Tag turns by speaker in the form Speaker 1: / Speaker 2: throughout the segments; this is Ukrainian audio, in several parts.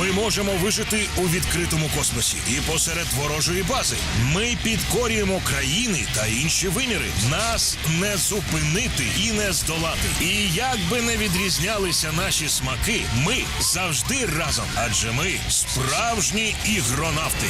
Speaker 1: Ми можемо вижити у відкритому космосі і посеред ворожої бази. Ми підкорюємо країни та інші виміри. Нас не зупинити і не здолати. І як би не відрізнялися наші смаки, ми завжди разом. Адже ми справжні ігронавти.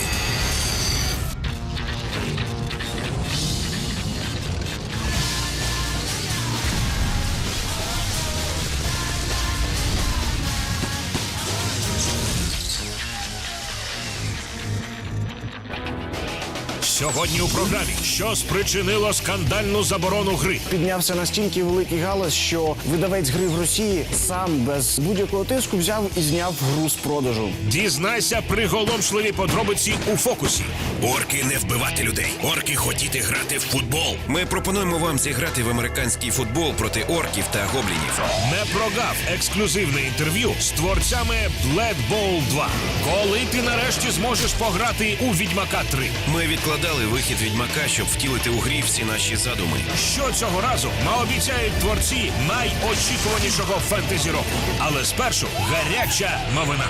Speaker 1: Сьогодні у програмі, що спричинило скандальну заборону гри.
Speaker 2: Піднявся настільки великий галас, що видавець гри в Росії сам без будь-якого тиску взяв і зняв гру з продажу.
Speaker 1: Дізнайся приголомшливі подробиці у фокусі.
Speaker 3: Орки не вбивати людей. Орки хотіти грати в футбол. Ми пропонуємо вам зіграти в американський футбол проти орків та гоблінів.
Speaker 1: Не прогав ексклюзивне інтерв'ю з творцями Blood Bowl 2. Коли ти нарешті зможеш пограти у Відьмака 3?
Speaker 3: Ми відкладали вихід відьмака, щоб втілити у грі всі наші задуми.
Speaker 1: Що цього разу наобіцяють творці найочікуванішого фентезі року. Але спершу гаряча новина.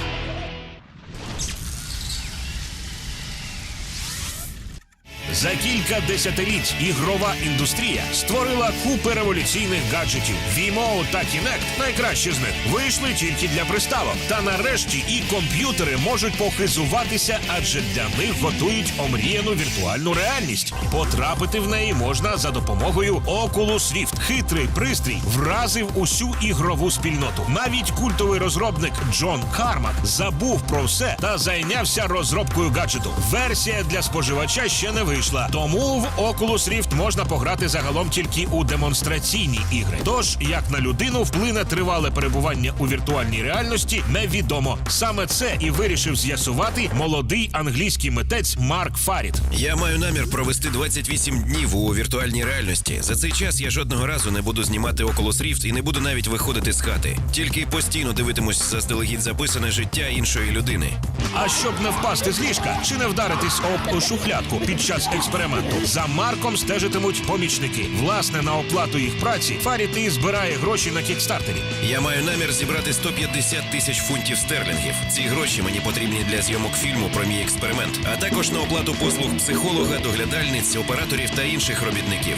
Speaker 1: За кілька десятиліть ігрова індустрія створила купи революційних гаджетів. Vimo та Kinect, найкращі з них, вийшли тільки для приставок. Та нарешті і комп'ютери можуть похизуватися, адже для них готують омріяну віртуальну реальність. Потрапити в неї можна за допомогою Oculus Rift. Хитрий пристрій вразив усю ігрову спільноту. Навіть культовий розробник Джон Кармак забув про все та зайнявся розробкою гаджету. Версія для споживача ще не вийшла, тому в Oculus Rift можна пограти загалом тільки у демонстраційні ігри. Тож, як на людину вплине тривале перебування у віртуальній реальності, невідомо. Саме це і вирішив з'ясувати молодий англійський митець Марк Фарід.
Speaker 3: Я маю намір провести 28 днів у віртуальній реальності. За цей час я жодного разу не буду знімати Oculus Rift і не буду навіть виходити з хати. Тільки постійно дивитимусь заздалегідь записане життя іншої людини.
Speaker 1: А щоб не впасти з ліжка чи не вдаритись об шухлядку під час експерименту, за Марком стежитимуть помічники. Власне, на оплату їх праці Фаріти збирає гроші на кікстартері.
Speaker 3: Я маю намір зібрати 150 тисяч фунтів стерлінгів. Ці гроші мені потрібні для зйомок фільму про мій експеримент, а також на оплату послуг психолога, доглядальниць, операторів та інших робітників.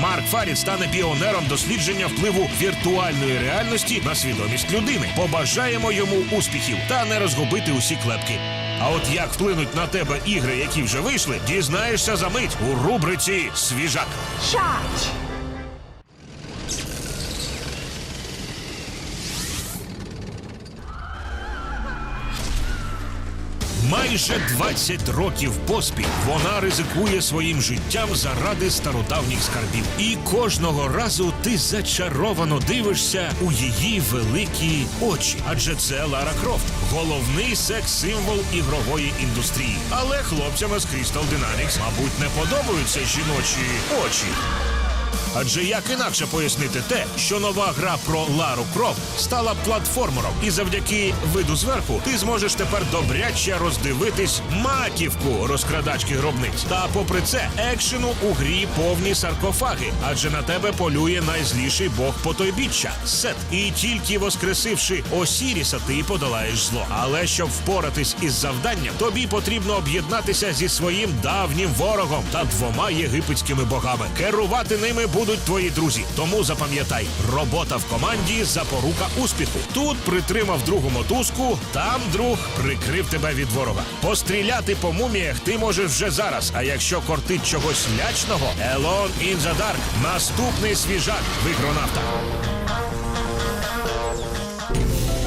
Speaker 1: Марк Фарід стане піонером дослідження впливу віртуальної реальності на свідомість людини. Побажаємо йому успіхів та не розгубити усі клепки. А от як вплинуть на тебе ігри, які вже вийшли, дізнаєшся за мить у рубриці Свіжак.
Speaker 4: Charge!
Speaker 1: Майже 20 років поспіль вона ризикує своїм життям заради стародавніх скарбів. І кожного разу ти зачаровано дивишся у її великі очі. Адже це Лара Крофт, головний секс-символ ігрової індустрії. Але хлопцям з Crystal Dynamics, мабуть, не подобаються жіночі очі. Адже як інакше пояснити те, що нова гра про Лару Крофт стала платформером, і завдяки виду зверху ти зможеш тепер добряче роздивитись маківку розкрадачки гробниць. Та попри це, екшену у грі повні саркофаги, адже на тебе полює найзліший бог потойбіччя Сет. І тільки воскресивши Осіріса, ти подолаєш зло. Але щоб впоратись із завданням, тобі потрібно об'єднатися зі своїм давнім ворогом та двома єгипетськими богами. Керувати ними будуть твої друзі. Тому запам'ятай, робота в команді запорука успіху. Тут притримав другу мотузку, там друг прикрив тебе від ворога. Постріляти по муміях ти можеш вже зараз. А якщо кортить чогось лячного, Елон in the Dark – наступний свіжак в ігронавта.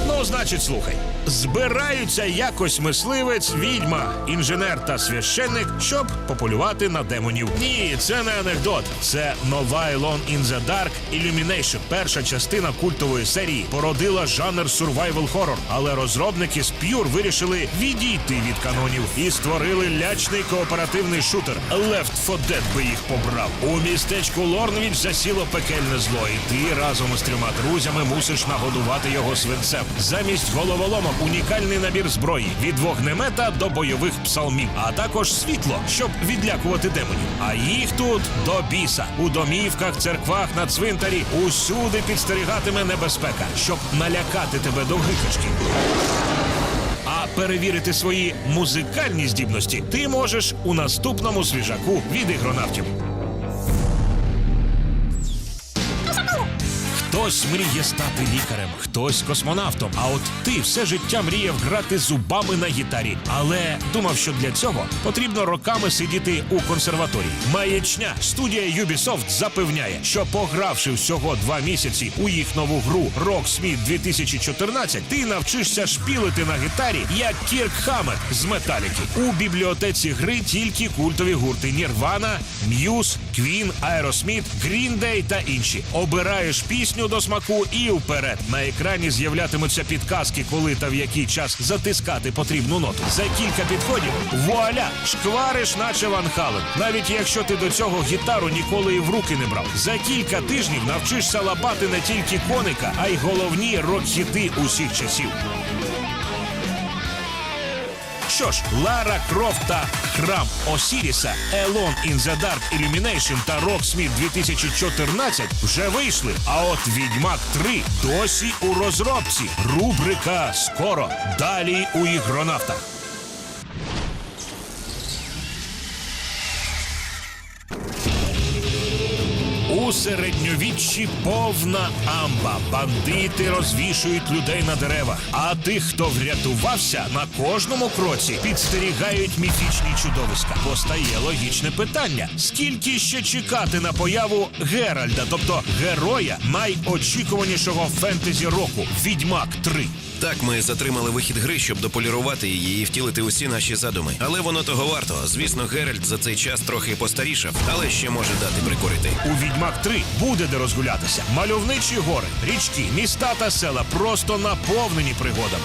Speaker 1: Ну, значить, слухай. Збираються якось мисливець, відьма, інженер та священник, щоб пополювати на демонів. Ні, це не анекдот. Це нова Elon in the Dark Illumination. Перша частина культової серії породила жанр survival horror, але розробники з Pure вирішили відійти від канонів і створили лячний кооперативний шутер. Left 4 Dead би їх побрав. У містечку Лорнвіч засіло пекельне зло, і ти разом із трьома друзями мусиш нагодувати його свинцем. Замість головоломок унікальний набір зброї від вогнемета до бойових псалмів, а також світло, щоб відлякувати демонів. А їх тут до біса у домівках, церквах, на цвинтарі усюди підстерігатиме небезпека, щоб налякати тебе до гикачки. А перевірити свої музикальні здібності, ти можеш у наступному свіжаку від ігронавтів. Хтось мріє стати лікарем, хтось космонавтом. А от ти все життя мріяв грати зубами на гітарі, але думав, що для цього потрібно роками сидіти у консерваторії. Маячня студія Ubisoft запевняє, що погравши всього два місяці у їх нову гру Rocksmith 2014, ти навчишся шпілити на гітарі як Кірк Хаммер з металіки. У бібліотеці гри тільки культові гурти Muse, Queen, Aerosmith, Green Day та інші. Обираєш пісню до смаку і вперед. На екрані з'являтимуться підказки, коли та в який час затискати потрібну ноту. За кілька підходів вуаля! Шквариш, наче Ван Хален. Навіть якщо ти до цього гітару ніколи і в руки не брав. За кілька тижнів навчишся лапати не тільки коника, а й головні рок-хіти усіх часів. Що ж, Лара Крофт та Храм Осіріса, Елон Dark Illumination та Rocksmith 2014 вже вийшли. А от Відьмак 3 досі у розробці. Рубрика скоро. Далі у ігронавтах. У середньовіччі повна амба. Бандити розвішують людей на деревах. А тих, хто врятувався, на кожному кроці підстерігають міфічні чудовиська. Постає логічне питання: скільки ще чекати на появу Геральда, тобто героя найочікуванішого фентезі року Відьмак 3?
Speaker 3: Так, ми затримали вихід гри, щоб дополірувати її і втілити усі наші задуми. Але воно того варто. Звісно, Геральт за цей час трохи постарішав, але ще може дати прикурити.
Speaker 1: У Відьмак 3 буде де розгулятися. Мальовничі гори, річки, міста та села просто наповнені пригодами.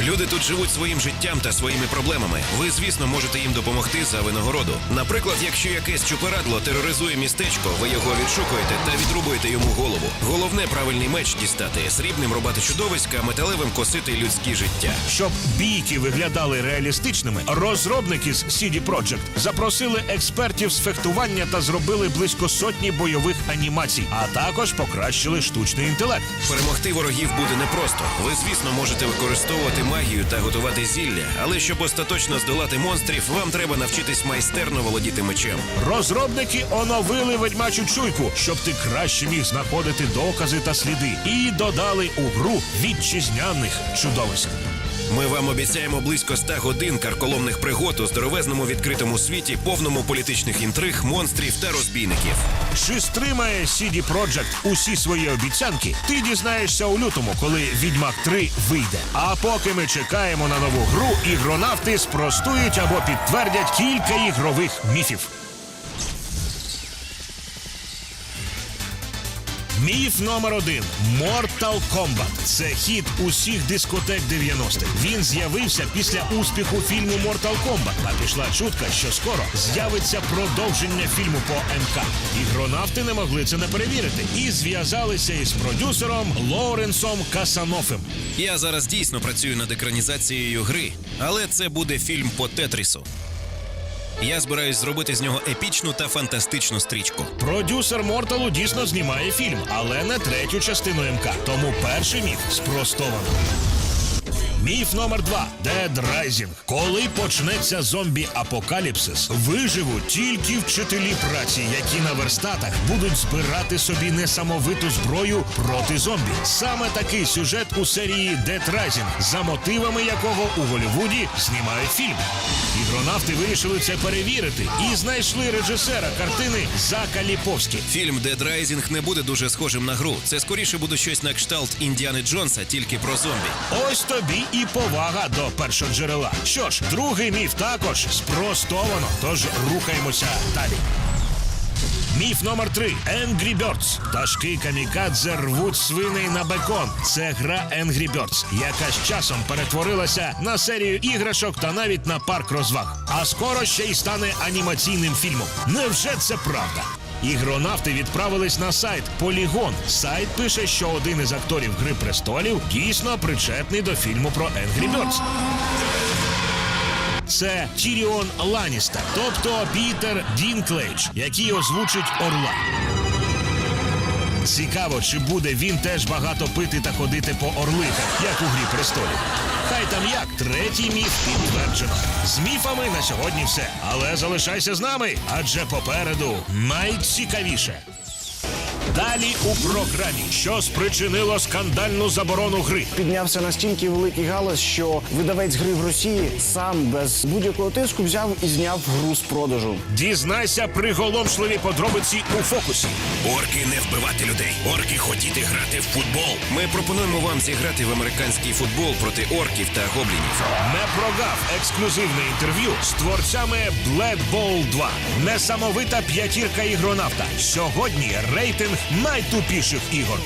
Speaker 3: Люди тут живуть своїм життям та своїми проблемами. Ви, звісно, можете їм допомогти за винагороду. Наприклад, якщо якесь чупирадло тероризує містечко, ви його відшукуєте та відрубуєте йому голову. Головне правильний меч дістати, срібним рубати чудовиська, металевим косити людські життя.
Speaker 1: Щоб бійки виглядали реалістичними, розробники з CD Projekt запросили експертів з фехтування та зробили близько сотні бойових анімацій, а також покращили штучний інтелект.
Speaker 3: Перемогти ворогів буде непросто. Ви, звісно, можете використовувати магію та готувати зілля, але щоб остаточно здолати монстрів, вам треба навчитись майстерно володіти мечем.
Speaker 1: Розробники оновили ведьмачу чуйку, щоб ти краще міг знаходити докази та сліди, і додали у гру вітчизняних чудовиськ.
Speaker 3: Ми вам обіцяємо близько 100 годин карколомних пригод у здоровезному відкритому світі, повному політичних інтриг, монстрів та розбійників.
Speaker 1: Чи стримає CD Projekt усі свої обіцянки? Ти дізнаєшся у лютому, коли Відьмак 3 вийде. А поки ми чекаємо на нову гру, ігронавти спростують або підтвердять кілька ігрових міфів. Міф номер один Mortal Kombat. Це хіт усіх дискотек 90-х. Він з'явився після успіху фільму Mortal Kombat. А пішла чутка, що скоро з'явиться продовження фільму по МК. Ігронавти не могли це не перевірити і зв'язалися із продюсером Лоуренсом Касанофем.
Speaker 3: Я зараз дійсно працюю над екранізацією гри, але це буде фільм по Тетрісу. Я збираюсь зробити з нього епічну та фантастичну стрічку.
Speaker 1: Продюсер Морталу дійсно знімає фільм, але не третю частину МК. Тому перший міф спростовано. Міф номер два Dead Rising. Коли почнеться зомбі-апокаліпсис, виживуть тільки вчителі праці, які на верстатах будуть збирати собі несамовиту зброю проти зомбі. Саме такий сюжет у серії Dead Rising, за мотивами якого у Голлівуді знімають фільм. Ігронавти вирішили це перевірити і знайшли режисера картини Зака Ліповські.
Speaker 3: Фільм Dead Rising не буде дуже схожим на гру. Це скоріше буде щось на кшталт Індіани Джонса, тільки про зомбі.
Speaker 1: Ось тобі і повага до першоджерела. Що ж, другий міф також спростовано. Тож рухаємося далі. Міф номер три Angry Birds. Пташки камікадзе рвуть свиней на бекон. Це гра Angry Birds, яка з часом перетворилася на серію іграшок та навіть на парк розваг. А скоро ще й стане анімаційним фільмом. Невже це правда? Ігронавти відправились на сайт Полігон. Сайт пише, що один із акторів Гри престолів дійсно причетний до фільму про Angry Birds. Це Тіріон Ланістер, тобто Пітер Дінклейдж, який озвучить Орла. Цікаво, чи буде він теж багато пити та ходити по орликах, як у грі престолів. Хай там як, третій міф підтверджено. З міфами на сьогодні все. Але залишайся з нами, адже попереду найцікавіше. Далі у програмі, що спричинило скандальну заборону гри.
Speaker 2: Піднявся настільки великий галас, що видавець гри в Росії сам без будь-якого тиску взяв і зняв гру з продажу.
Speaker 1: Дізнайся приголомшливі подробиці у фокусі.
Speaker 3: Орки не вбивати людей. Орки хотіти грати в футбол. Ми пропонуємо вам зіграти в американський футбол проти орків та гоблінів.
Speaker 1: Не прогав ексклюзивне інтерв'ю з творцями Blood Bowl 2. Несамовита п'ятірка ігронавта. Сьогодні рейтинг найтупіших ігор.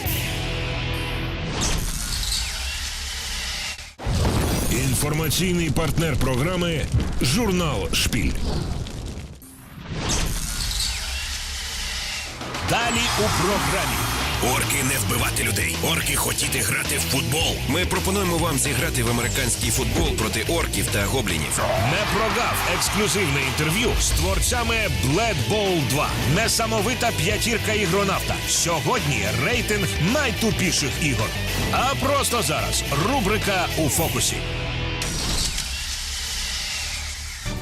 Speaker 1: Інформаційний партнер програми Журнал Шпіль. Далі у програмі.
Speaker 3: Орки не вбивати людей. Орки хотіти грати в футбол. Ми пропонуємо вам зіграти в американський футбол проти орків та гоблінів.
Speaker 1: Не прогав ексклюзивне інтерв'ю з творцями Blood Bowl 2. Несамовита п'ятірка ігронавта. Сьогодні рейтинг найтупіших ігор. А просто зараз рубрика у фокусі.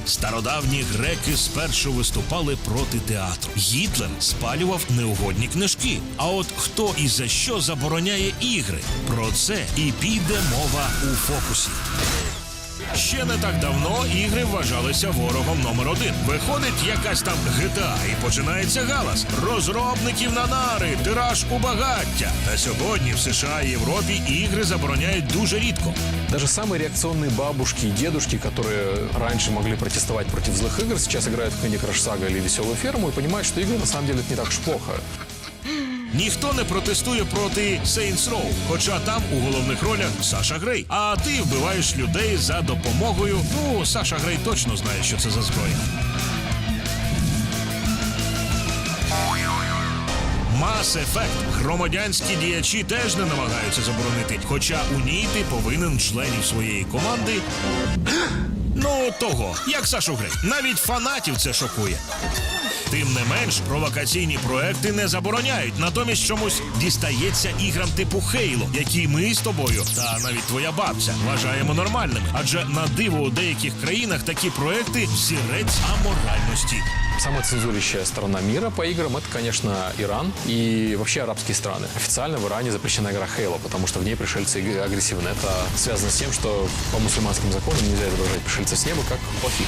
Speaker 1: Стародавні греки спершу виступали проти театру. Гітлер спалював неугодні книжки. А от хто і за що забороняє ігри? Про це і піде мова у фокусі. Ще не так давно ігри вважалися ворогом номер один. Виходить якась там GTA і починається галас. Розробників на нари, тираж у багаття. Та сьогодні в США і Європі ігри забороняють дуже рідко.
Speaker 4: Даже самые реакционные бабушки и дедушки, которые раньше могли протестовать против злых игр, сейчас играют в Candy Crush Saga или Веселую ферму и понимают, что игры на самом деле это не так уж плохо.
Speaker 1: Ніхто не протестує проти Saints Row, хоча там у головних ролях Саша Грей. А ти вбиваєш людей за допомогою. Ну, Саша Грей точно знає, що це за зброя. Mass Effect громадянські діячі теж не намагаються заборонити. Хоча у ній ти повинен членів своєї команди. Ну, того, як Сашу Грей. Навіть фанатів це шокує. Тим не менш, провокаційні проекти не забороняють, натомість чомусь дістається іграм типу Хейло, які ми з тобою та навіть твоя бабця вважаємо нормальними. Адже на диво у деяких країнах такі проекти взірець аморальності.
Speaker 4: Самая цензурящая страна мира по играм это, конечно, Иран и вообще арабские страны. Официально в Иране запрещена игра Хейла, потому что в ней пришельцы аг- агрессивны. Это связано с тем, что по мусульманским законам нельзя изображать пришельцев с неба как плохих.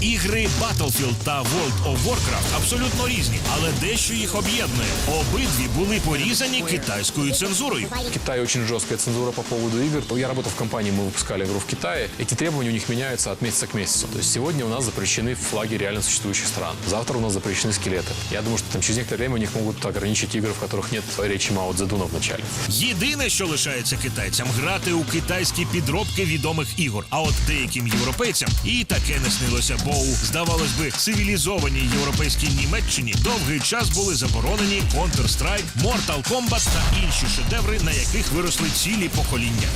Speaker 1: Ігри Battlefield та World of Warcraft абсолютно різні, але дещо їх об'єднує. Обидві були порізані китайською цензурою.
Speaker 4: В Китае очень жесткая цензура по поводу игр. Я работал в компании, мы выпускали игру в Китае. Эти требования у них меняются от месяца к месяцу. То есть сегодня у нас запрещены флаги реально существующих стран. Завтра у нас запрещены скелеты. Я думаю, что там через некоторое время у них могут ограничить игры, в которых нет речи Мао Цзэдуна в начале.
Speaker 1: Єдине, що лишається китайцям, грати у китайські підробки відомих ігор. А от деяким європейцям і таке не снилося, бо здавалось би цивілізованій європейській Німеччині довгий час були заборонені Counter-Strike, Mortal Kombat та інші шедеври, на яких виросли цілі покоління.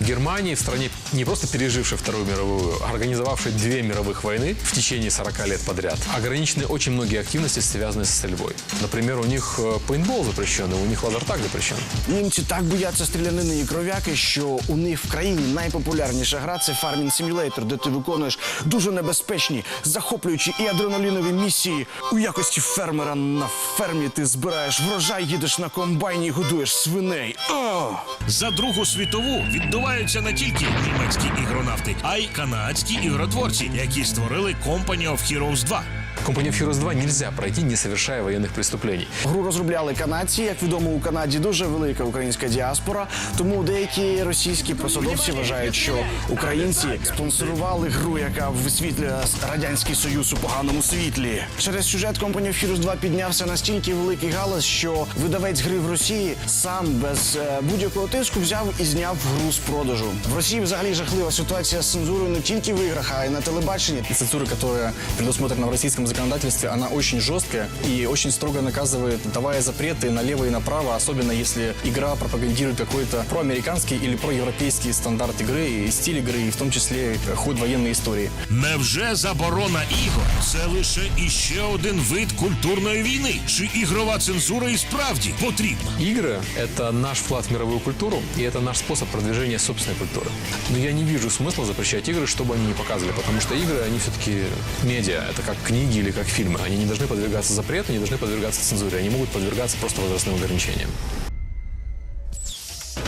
Speaker 4: В Германии, в стране, не просто пережившей Вторую мировую, а организовавшей две мировых войны в течение 40 лет подряд, ограничены очень многие активности, связанные с стрельбой. Например, у них э, пейнтбол запрещенный, у них лазертаг запрещен.
Speaker 2: Німці так бояться стрілянини і кров'яки, що у них в країні найпопулярніша гра це Farming Simulator, де ти виконуєш дуже небезпечні, захоплюючі і адреналінові місії. У якості фермера на фермі ти збираєш врожай, їдеш на комбайні і годуєш свиней. О!
Speaker 1: За Другу світову відбуваються не тільки німецькі ігронавти, а й канадські ігротворці, які створили Company of Heroes 2.
Speaker 4: Company of Heroes 2 нельзя пройти, не совершая военных преступлений.
Speaker 2: Гру розробляли канадці. Як відомо, у Канаді дуже велика українська діаспора. Тому деякі російські посадовці вважають, що українці спонсорували гру, яка висвітлює радянський союз у поганому світлі. Через сюжет Company of Heroes 2 піднявся настільки великий галас, що видавець гри в Росії сам без е, будь-якого тиску взяв і зняв гру з продажу. В Росії взагалі жахлива ситуація з цензурою не тільки в іграх, а й на телебаченні.
Speaker 5: цензуры, которая предусмотрена в российском нашем законодательстве она очень жесткая и очень строго наказывает, давая запреты налево и направо, особенно если игра пропагандирует какой-то проамериканский или проевропейский стандарт игры и стиль игры, и в том числе ход военной истории.
Speaker 1: Невже заборона ігор це лише іще один вид культурної війни? Чи ігрова цензура і справді потрібна?
Speaker 4: Игры — это наш вклад в мировую культуру, и это наш способ продвижения собственной культуры. Но я не вижу смысла запрещать игры, чтобы они не показывали, потому что игры, они все-таки медиа, это как книги или как фильмы. Они не должны подвергаться запрету, не должны подвергаться цензуре, они могут подвергаться просто возрастным ограничениям.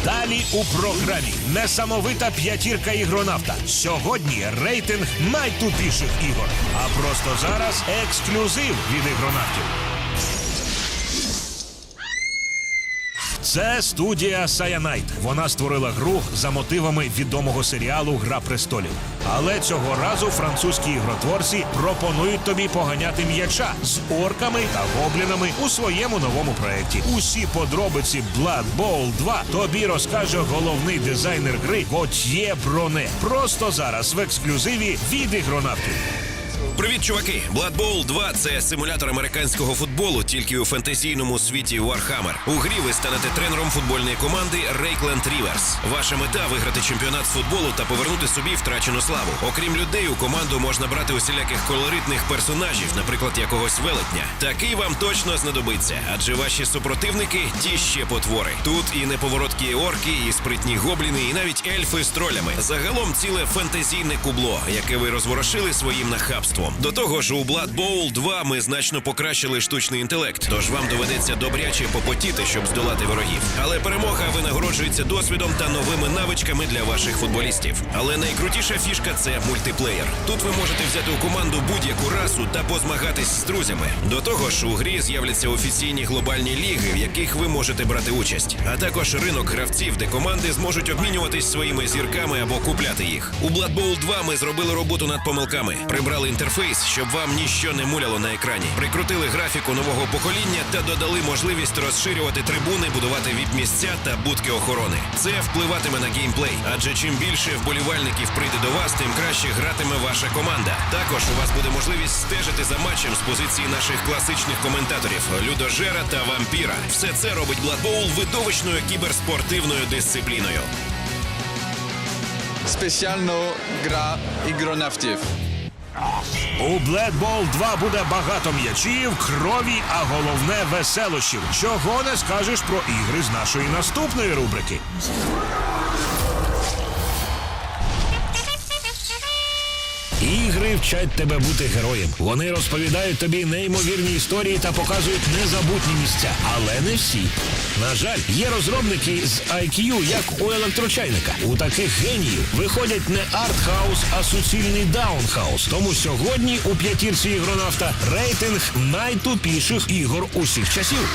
Speaker 1: Далі у програмі несамовита п'ятірка ігронавта. Сьогодні рейтинг найтупіших ігор. А просто зараз ексклюзив від ігронавтів. Це студія Cyanide. Вона створила гру за мотивами відомого серіалу Гра престолів. Але цього разу французькі ігротворці пропонують тобі поганяти м'яча з орками та гоблінами у своєму новому проєкті. Усі подробиці Blood Bowl 2 тобі розкаже головний дизайнер гри Готьє Броне. Просто зараз в ексклюзиві від ігронавтів.
Speaker 3: Привіт, чуваки! Blood Bowl 2 – це симулятор американського футболу, тільки у фентезійному світі Warhammer. У грі ви станете тренером футбольної команди Рейкленд Ріверс. Ваша мета виграти чемпіонат з футболу та повернути собі втрачену славу. Окрім людей, у команду можна брати усіляких колоритних персонажів, наприклад, якогось велетня. Такий вам точно знадобиться, адже ваші супротивники ті ще потвори. Тут і неповороткі орки, і спритні гобліни, і навіть ельфи з тролями. Загалом ціле фентезійне кубло, яке ви розворошили своїм нахабством. До того ж, у Blood Bowl 2 ми значно покращили штучний інтелект, тож вам доведеться добряче попотіти, щоб здолати ворогів. Але перемога винагороджується досвідом та новими навичками для ваших футболістів. Але найкрутіша фішка це мультиплеєр. Тут ви можете взяти у команду будь-яку расу та позмагатись з друзями. До того ж, у грі з'являться офіційні глобальні ліги, в яких ви можете брати участь, а також ринок гравців, де команди зможуть обмінюватись своїми зірками або купляти їх. У Blood Bowl 2 ми зробили роботу над помилками, прибрали інтерфейс, щоб вам ніщо не муляло на екрані. Прикрутили графіку нового покоління та додали можливість розширювати трибуни, будувати віп-місця та будки охорони. Це впливатиме на геймплей, адже чим більше вболівальників прийде до вас, тим краще гратиме ваша команда. Також у вас буде можливість стежити за матчем з позиції наших класичних коментаторів Людожера та Вампіра. Все це робить Bowl видовищною кіберспортивною дисципліною.
Speaker 6: Спеціально гра ігронавтів.
Speaker 1: У Bowl 2 буде багато м'ячів, крові, а головне веселощів. Чого не скажеш про ігри з нашої наступної рубрики. Вчать тебе бути героєм. Вони розповідають тобі неймовірні історії та показують незабутні місця, але не всі. На жаль, є розробники з IQ, як у електрочайника. У таких геніїв виходять не артхаус, а суцільний даунхаус. Тому сьогодні у п'ятірці ігронавта рейтинг найтупіших ігор усіх часів.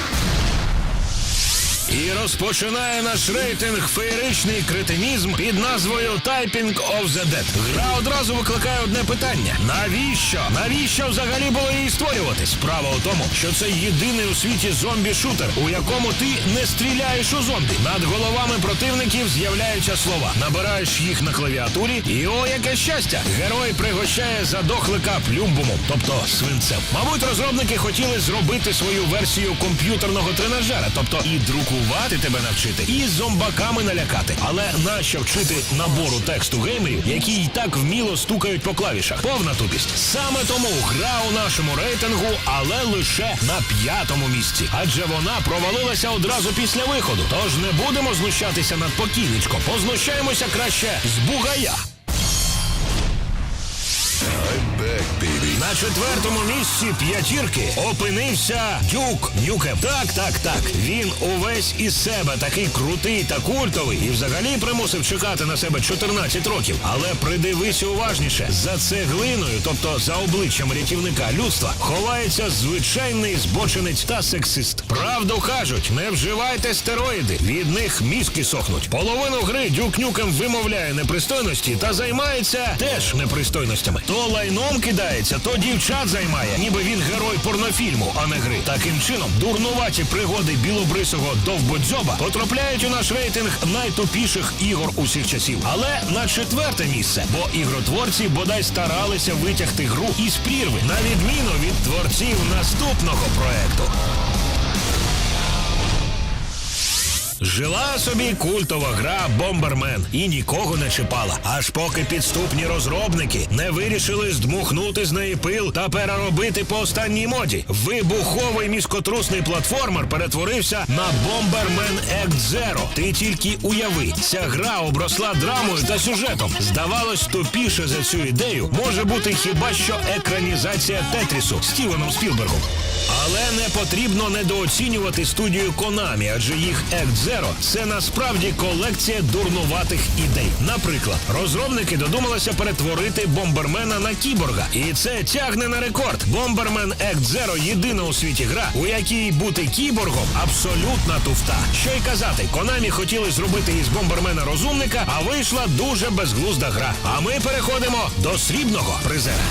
Speaker 1: І розпочинає наш рейтинг феєричний кретинізм під назвою Typing of the Dead. Гра одразу викликає одне питання: навіщо? Навіщо взагалі було її створювати? Справа у тому, що це єдиний у світі зомбі-шутер, у якому ти не стріляєш у зомбі. Над головами противників з'являються слова. Набираєш їх на клавіатурі, і о, яке щастя! Герой пригощає задохлика плюмбумом, тобто свинцем. Мабуть, розробники хотіли зробити свою версію комп'ютерного тренажера, тобто і друкувати тебе навчити, і зомбаками налякати. Але нащо вчити набору тексту геймерів, які й так вміло стукають по клавішах? Повна тупість. Саме тому гра у нашому рейтингу, але лише на п'ятому місці. Адже вона провалилася одразу після виходу. Тож не будемо знущатися над покійничком. Познущаємося краще з бугая. На четвертому місці п'ятірки опинився Дюк Нюкем. Так, так, так. Він увесь із себе такий крутий та культовий і взагалі примусив чекати на себе 14 років. Але придивися уважніше за цеглиною, тобто за обличчям рятівника людства, ховається звичайний збочинець та сексист. Правду кажуть, не вживайте стероїди, від них мізки сохнуть. Половину гри Дюк Нюкем вимовляє непристойності та займається теж непристойностями. То лайно бігом кидається, то дівчат займає, ніби він герой порнофільму, а не гри. Таким чином, дурнуваті пригоди білобрисого довбодзьоба потрапляють у наш рейтинг найтупіших ігор усіх часів. Але на четверте місце, бо ігротворці бодай старалися витягти гру із прірви, на відміну від творців наступного проекту. Жила собі культова гра Бомбермен і нікого не чіпала, аж поки підступні розробники не вирішили здмухнути з неї пил та переробити по останній моді. Вибуховий міскотрусний платформер перетворився на Бомбермен Act Zero. Ти тільки уяви, ця гра обросла драмою та сюжетом. Здавалось, тупіше за цю ідею може бути хіба що екранізація Тетрісу Стівеном Спілбергом. Але не потрібно недооцінювати студію Konami, адже їх Act Zero – це насправді колекція дурнуватих ідей. Наприклад, розробники додумалися перетворити бомбермена на кіборга, і це тягне на рекорд. Бомбермен Act Zero – єдина у світі гра, у якій бути кіборгом абсолютна туфта. Що й казати, Konami хотіли зробити із бомбермена розумника, а вийшла дуже безглузда гра. А ми переходимо до срібного призера.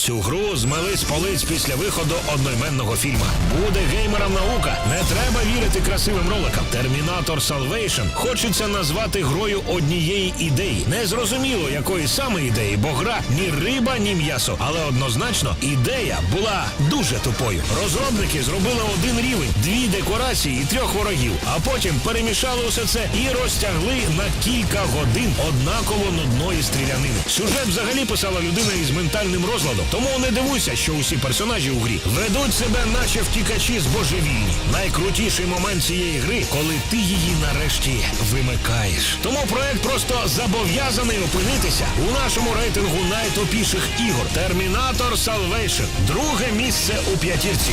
Speaker 1: Цю гру змели з полиць після виходу одноіменного фільма. Буде геймерам наука. Не треба вірити красивим роликам. Термінатор Salvation хочеться назвати грою однієї ідеї. Не зрозуміло, якої саме ідеї, бо гра ні риба, ні м'ясо. Але однозначно ідея була дуже тупою. Розробники зробили один рівень, дві декорації і трьох ворогів, а потім перемішали усе це і розтягли на кілька годин однаково нудної стрілянини. Сюжет взагалі писала людина із ментальним розладом. Тому не дивуйся, що усі персонажі у грі ведуть себе, наче втікачі з божевільні. Найкрутіший момент цієї гри, коли ти її нарешті вимикаєш. Тому проект просто зобов'язаний опинитися у нашому рейтингу найтопіших ігор. Термінатор Salvation. Друге місце у п'ятірці.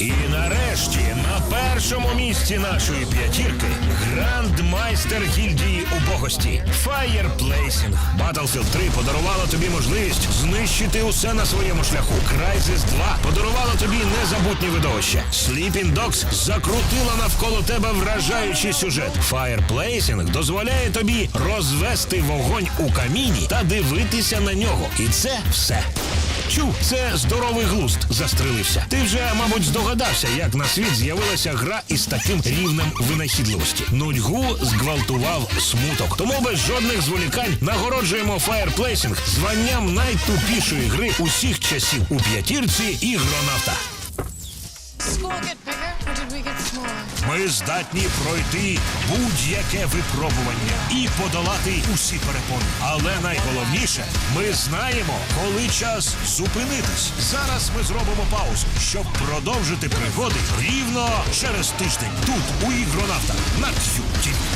Speaker 1: І нарешті на першому місці нашої п'ятірки грандмайстер гільдії убогості Fireplacing. Battlefield 3 подарувала тобі можливість знищити усе на своєму шляху. Crysis 2 подарувала тобі незабутні видовища. Sleeping Dogs закрутила навколо тебе вражаючий сюжет. Fireplacing дозволяє тобі розвести вогонь у каміні та дивитися на нього. І це все. Чув, це здоровий глузд застрелився. Ти вже, мабуть, здогадався, як на світ з'явилася гра із таким рівнем винахідливості. Нудьгу зґвалтував смуток. Тому без жодних зволікань нагороджуємо фаєрплейсинг званням найтупішої гри усіх часів у п'ятірці ігронавта. Ми здатні пройти будь-яке випробування і подолати усі перепони. Але найголовніше, ми знаємо, коли час зупинитись. Зараз ми зробимо паузу, щоб продовжити пригоди рівно через тиждень. Тут у ігронавтах на QTV.